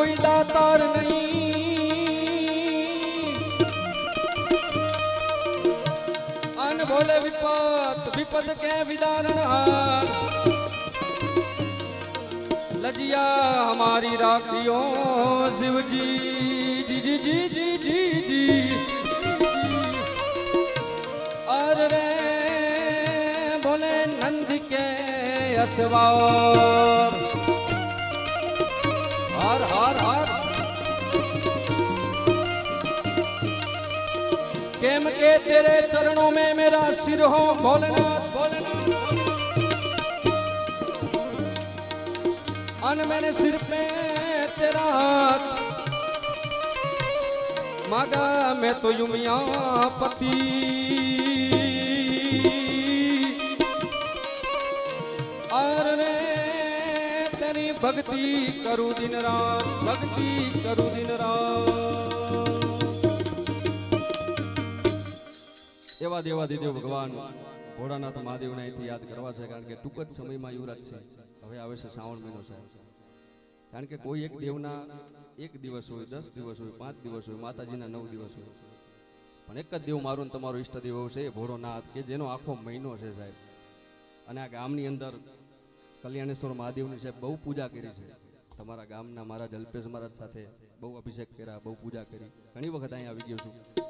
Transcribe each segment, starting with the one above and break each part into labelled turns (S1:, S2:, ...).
S1: કોઈ દાતાર નહીં. અન ભોલે વિપત વિપત કે વિદારણ લજિયા હમારી રાખીઓ શિવજી. જી જી જી જી જી જી. અર રે, બોલે નંદ કે અસવાર के तेरे चरणों में मेरा सिर हो भोलेनाथ भोलेनाथ अन मैंने सिर पे तेरा हाथ मागा मैं तो युमिया पति और रे तेरी भक्ति करू दिन रात भक्ति करू दिन रात એવા દેવા દેદેવ ભગવાન. ભોળાનાથ મહાદેવને અહીંથી યાદ કરવા છે, કારણ કે ટૂંક જ સમયમાં યુવરાજ છે. હવે આવે છે શ્રાવણ મહિનો છે કારણ કે કોઈ એક દેવના એક દિવસ હોય, દસ દિવસ હોય, પાંચ દિવસ હોય, માતાજીના નવ દિવસ હોય. પણ એક જ દેવ મારું ને તમારો ઈષ્ટદેવ એવો છે ભોળોનાથ, કે જેનો આખો મહિનો છે સાહેબ. અને આ ગામની અંદર કલ્યાણેશ્વર મહાદેવની સાહેબ બહુ પૂજા કરી છે. તમારા ગામના મારા જલ્પેશ મહારાજ સાથે બહુ અભિષેક કર્યા, બહુ પૂજા કરી. ઘણી વખત અહીંયા આવી ગયો છું.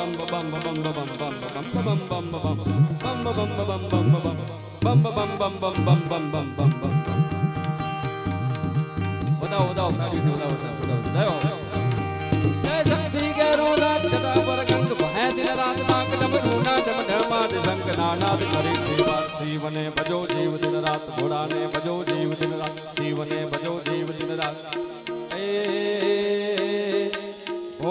S1: વધાવો વધાવો તાળીઓથી વધાવો સાહેબ વધાવો જય શક્તિ કે રોરાજ જતા પર ગંગ ભય દિન શિવને ભજો જીવ દિન રાત ઘોડાને ભજો જીવ દિન રાત શિવને ભજો જીવ દિન રાત એ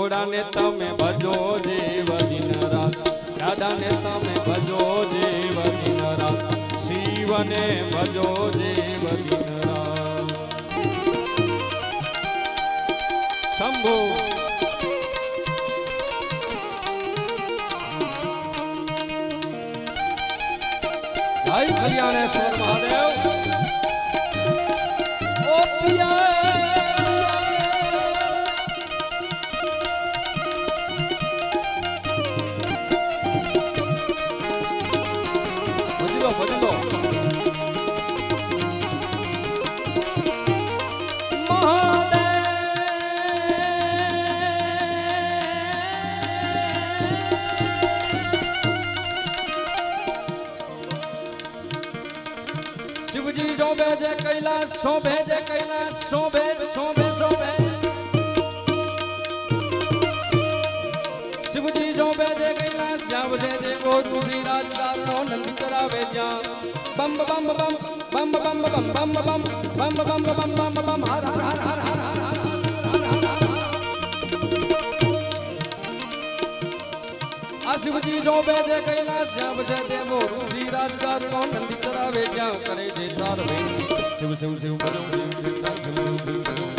S1: ઘોડાને તમે ભજો જીવ દિન રાત દાદાને તમે ભજો જીવ દિન રાત શિવને ભજો જીવ શોભે જે કૈલાસ શોભે જે કૈલાસ શોભે શોભે શોભે શિવજી શોભે જે કૈલાસ જાવ છે તે ગોતુરી રાજકારણો નંદ કરાવે ત્યાં બમ બમ બમ બમ બમ બમ બમ બમ બમ બમ બમ બમ બમ હર હર હર હર હર હર ઋષિ જોબે જે કૈલાસ જ્યાં બજે દેવો ઋષિ રાજદાર નો નંદી ચરાવે જ્યાં કરે જે ચાર શિવ શિવ શિવ શિવ શિવ શિવ શિવ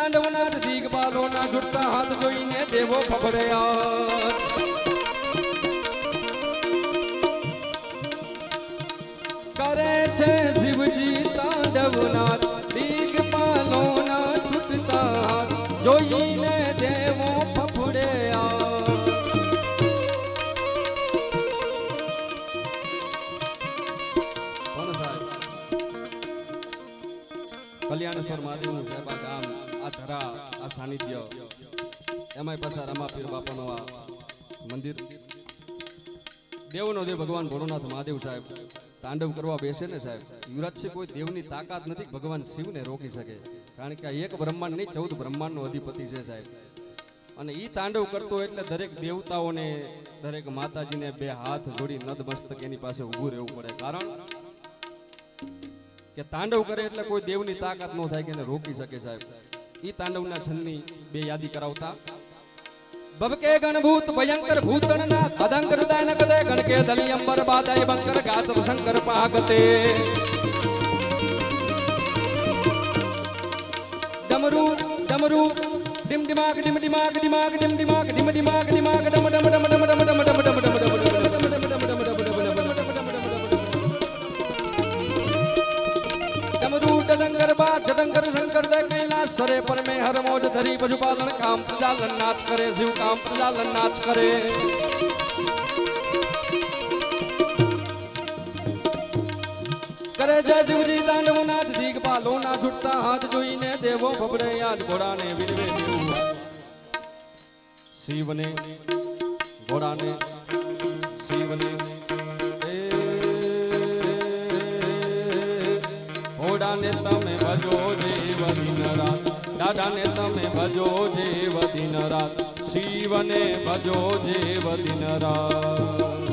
S1: શિવજી તાંડવનાથ દિગપાલોના છૂટતા હાથ જોઈને દેવો ફફડ્યા કરે છે શિવજી તાંડવનાથ એમાંય પાછા રમાપીર બાપાનો આ મંદિર. દેવનો દેવ ભગવાન ભોળોનાથ મહાદેવ સાહેબ, તાંડવ કરવા બેસે ને સાહેબ યુવરાજસિંહ કોઈ દેવની તાકાત નથી ભગવાન શિવને રોકી શકે. કારણ કે આ એક બ્રહ્માંડ નહીં, ચૌદ બ્રહ્માંડનો અધિપતિ છે સાહેબ. અને ઈ તાંડવ કરતો એટલે દરેક દેવતાઓને, દરેક માતાજીને બે હાથ જોડી નદમસ્તક એની પાસે ઊભું રહેવું પડે. કારણ કે તાંડવ કરે એટલે કોઈ દેવની તાકાત ન થાય કે એને રોકી શકે સાહેબ. ઈ તાંડવના છંદની બે યાદી કરાવતા. બબકે ગણભૂત, ભયંકર ભૂતણના તદંગ હૃદય નગદે ગણકે દલિયંબર બાદય, બંકર ગાતર શંકર પાગતે. ડમરુ ડમરુ ડિમ ડિમાગ ડિમ ડિમાગ ડિમાગ ડિમ ડિમાગ ડિમ ડિમાગ ડિમાગ ડમ ડમ ડમ ડમ ડમ ડમ ડડંગર શંકર દે કૈલાસ સરે પર મે હર મોજ ધરી પશુપાલન કામ પ્રજાલન નાચ કરે શિવ કામ પ્રજાલન નાચ કરે કરે જય શિવજી તાંડવ નાચ દિગપાલો ના છૂટતા હાથ જોઈને દેવો ભબરે યાદ ઘોડાને વિરવે દેવું શિવને ઘોડાને શિવને ઘોડાને તમે ભજો દેવ દિન રાત. દાદાને તમે ભજો દેવ દિન રાત. શિવને ભજો દેવ દિન રાત.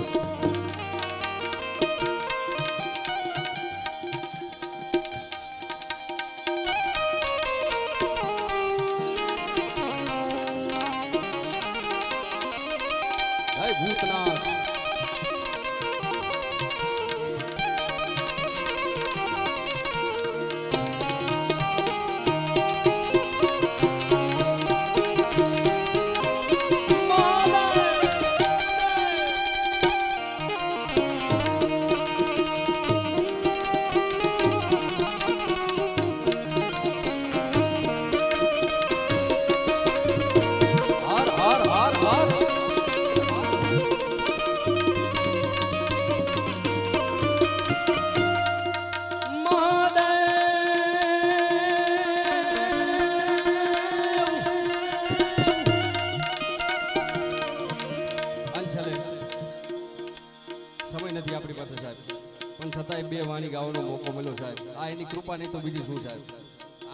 S1: વાણી ગાવાનો મોકો મળ્યો સાહેબ. આ એની કૃપા નહીં તો બીજી શું સાહેબ?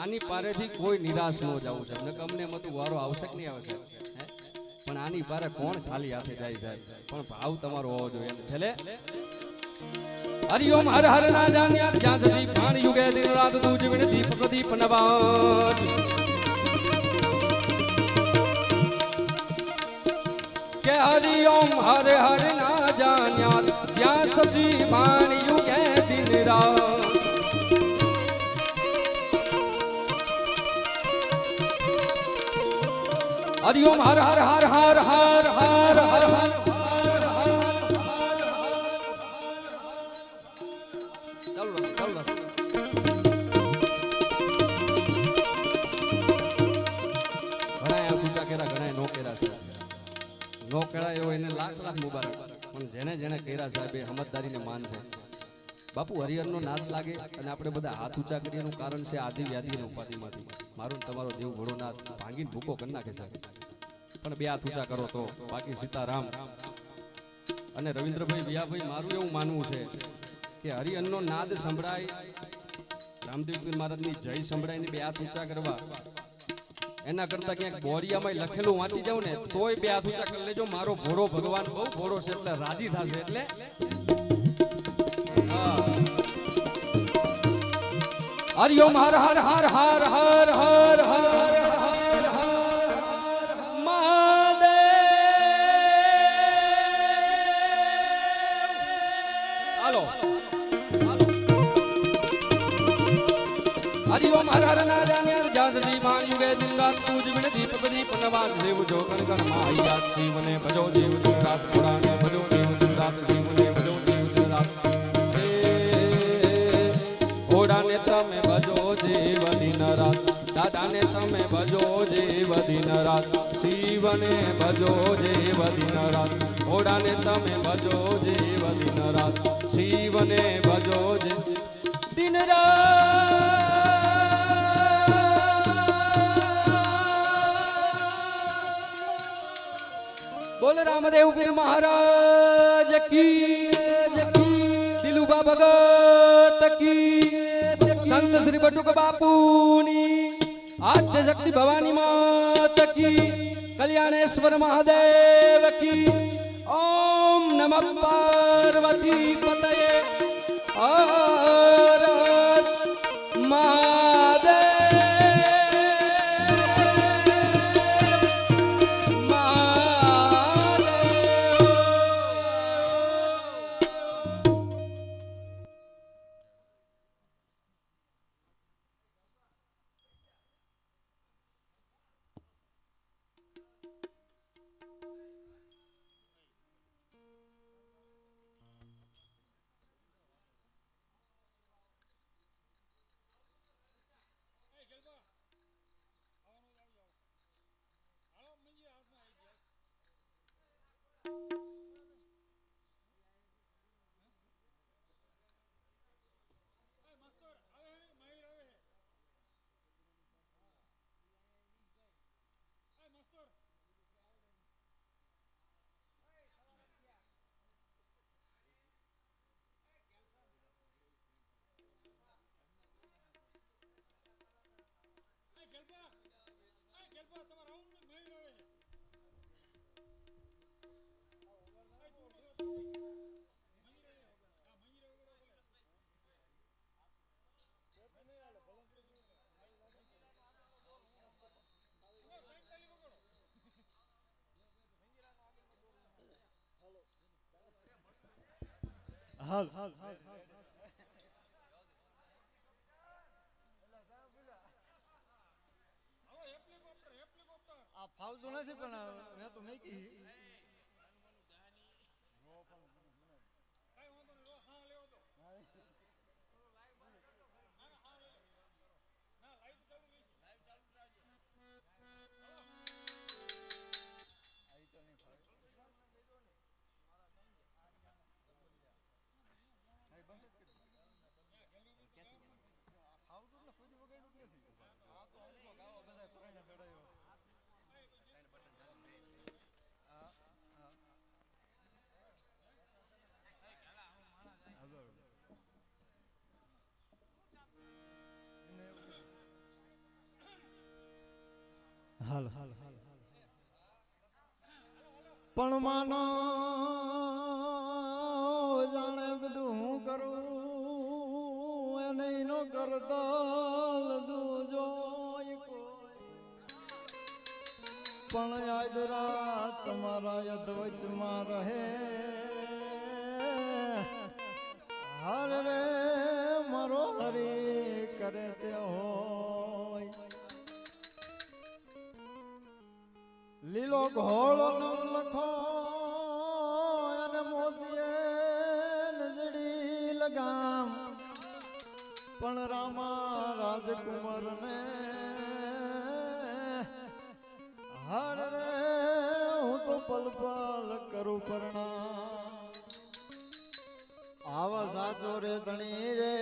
S1: આની પારેથી કોઈ નિરાશ ન જવું સાહેબ. નકર અમને મતું વારો આવશે કે નહીં આવે સાહેબ? પણ આની પારે કોણ ખાલી હાથે જાય સાહેબ? પણ ભાવ તમારો હોવો જોઈએ. એમ છેલ્લે? હરિઓમ હર હર ના જાન્યા જ્યાં સુધી પ્રાણ યુગે દિન રાત તું જીવન દીપ પ્રદીપ નવાજ. કે હરિઓમ હર હર ના જાન્યા જ્યાં શશી યુગે દિન રાત હરિઓમ હર હર હર હર હર હર હર હર ચાલો ઘણા ઊંચા કર્યા ઘણા નો છે નો કેળા એવો એને લાખ લાખ મુબારક પણ જેને જેને કર્યા સાહેબ એ સમજદારીને માન છે બાપુ, હરિહરનો નાદ લાગે અને આપણે બધા હાથ ઊંચા કરીએ એનું કારણ છે આદિ વ્યાધિ અને ઉપાધિમાંથી. મારું તમારો દેવ ઘોડો નાદ. ભાંગીને ભૂકો કરી નાખે સાહેબ. પણ બે હાથ ઊંચા કરો તો. બાકી સીતારામ અને રવિન્દ્રભાઈ વિયાભાઈ, મારું એવું માનવું છે કે હરિહરનો નાદ સંભળાય. રામદેવ મહારાજની જય સંભળાય બે હાથ ઊંચા કરવા. એના કરતા ક્યાંક બોરિયામાં લખેલું વાંચી જાવ ને, તોય બે હાથ ઊંચા કરી લેજો. મારો ઘોડો ભગવાન બહુ ઘોડો છે, એટલે રાજી થશે, એટલે હરિયમ હર હર હર હર હર હર હર હરિઓમ હર હર નારાયણ જાસજી માણ યુગે દિલરાત પૂજ વિણ દીપ પ્રદીપ નવાજ દેવ જો કણ કણ માહિયા શિવને ભજો દેવ દિલરાત પુરાને ભજો દેવ દિલરાત શિવ તમે ભજો જેવ દિન રાત. શિવને ભજો જેવ દિન રાત. ઘોડાને તમે ભજો જેવ દિન રાત. શિવને ભજો જે દિન રાત. બોલ રામદેવ પીર મહારાજ કી દિલુબા ભગત કી. સંત શ્રી બટુક બાપુની આદ્ય શક્તિ ભવાની માત કી કલ્યાણેશ્વર મહાદેવ કી ઓમ નમ પાર્વતી પતયે હર હર
S2: હાલ આ ફાવતું નથી પણ મેં તો નહીં ફાવતું પણ માનો જાણે બધું હું કરું? એને નો કરતા. જોઈ પણ આજ રાત તમારા યદવચમાં રહે. ઘોડો નામ લખો અને મોતીએ નજડી લગામ. પણ રામા રાજકુમાર ને હર રે, હું તો પલ પલ કરું પરણા આવા સાચો રે, ધણી રે.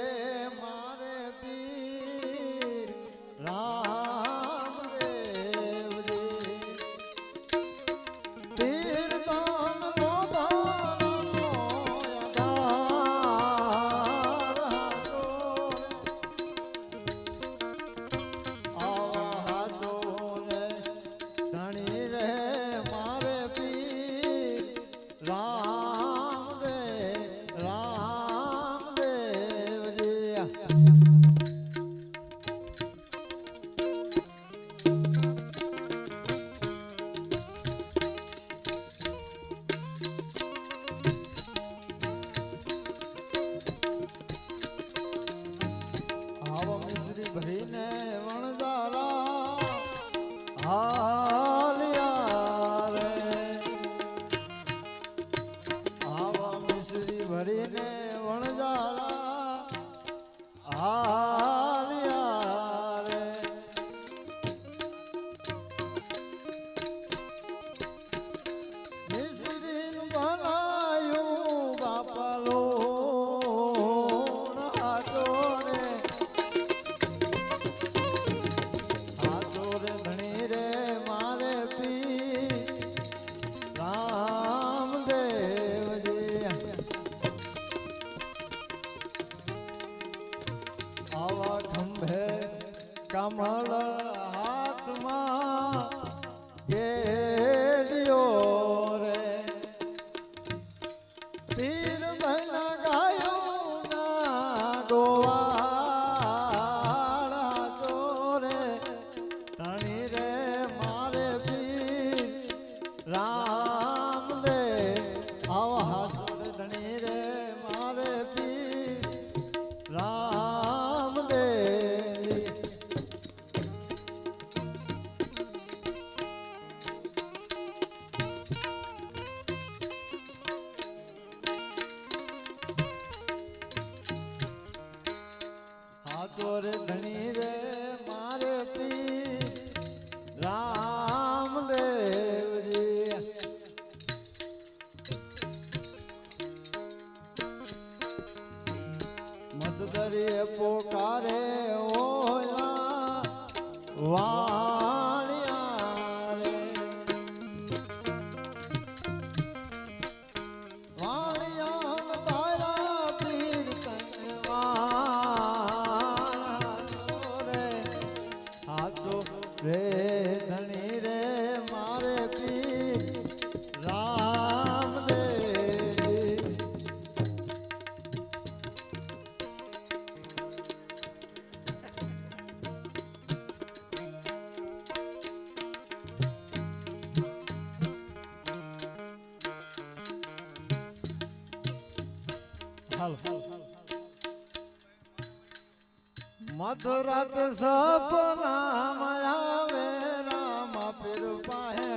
S2: મધુરત સપના આવે રામ પીર પાહે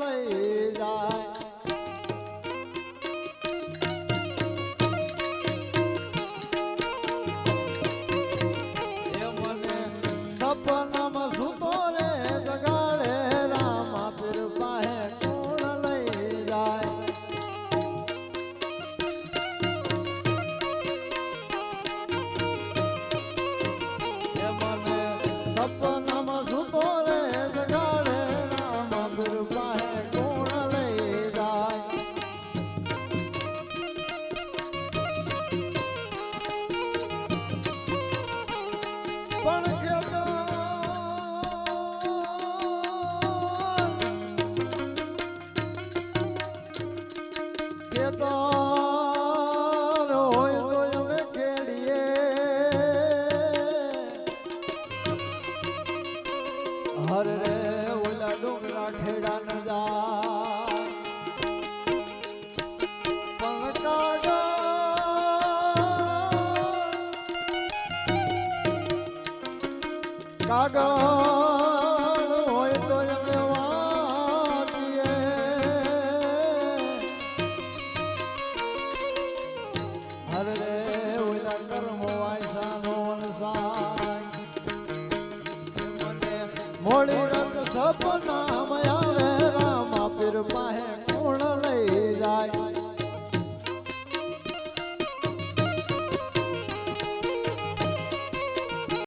S2: લઈ જાય? Up. von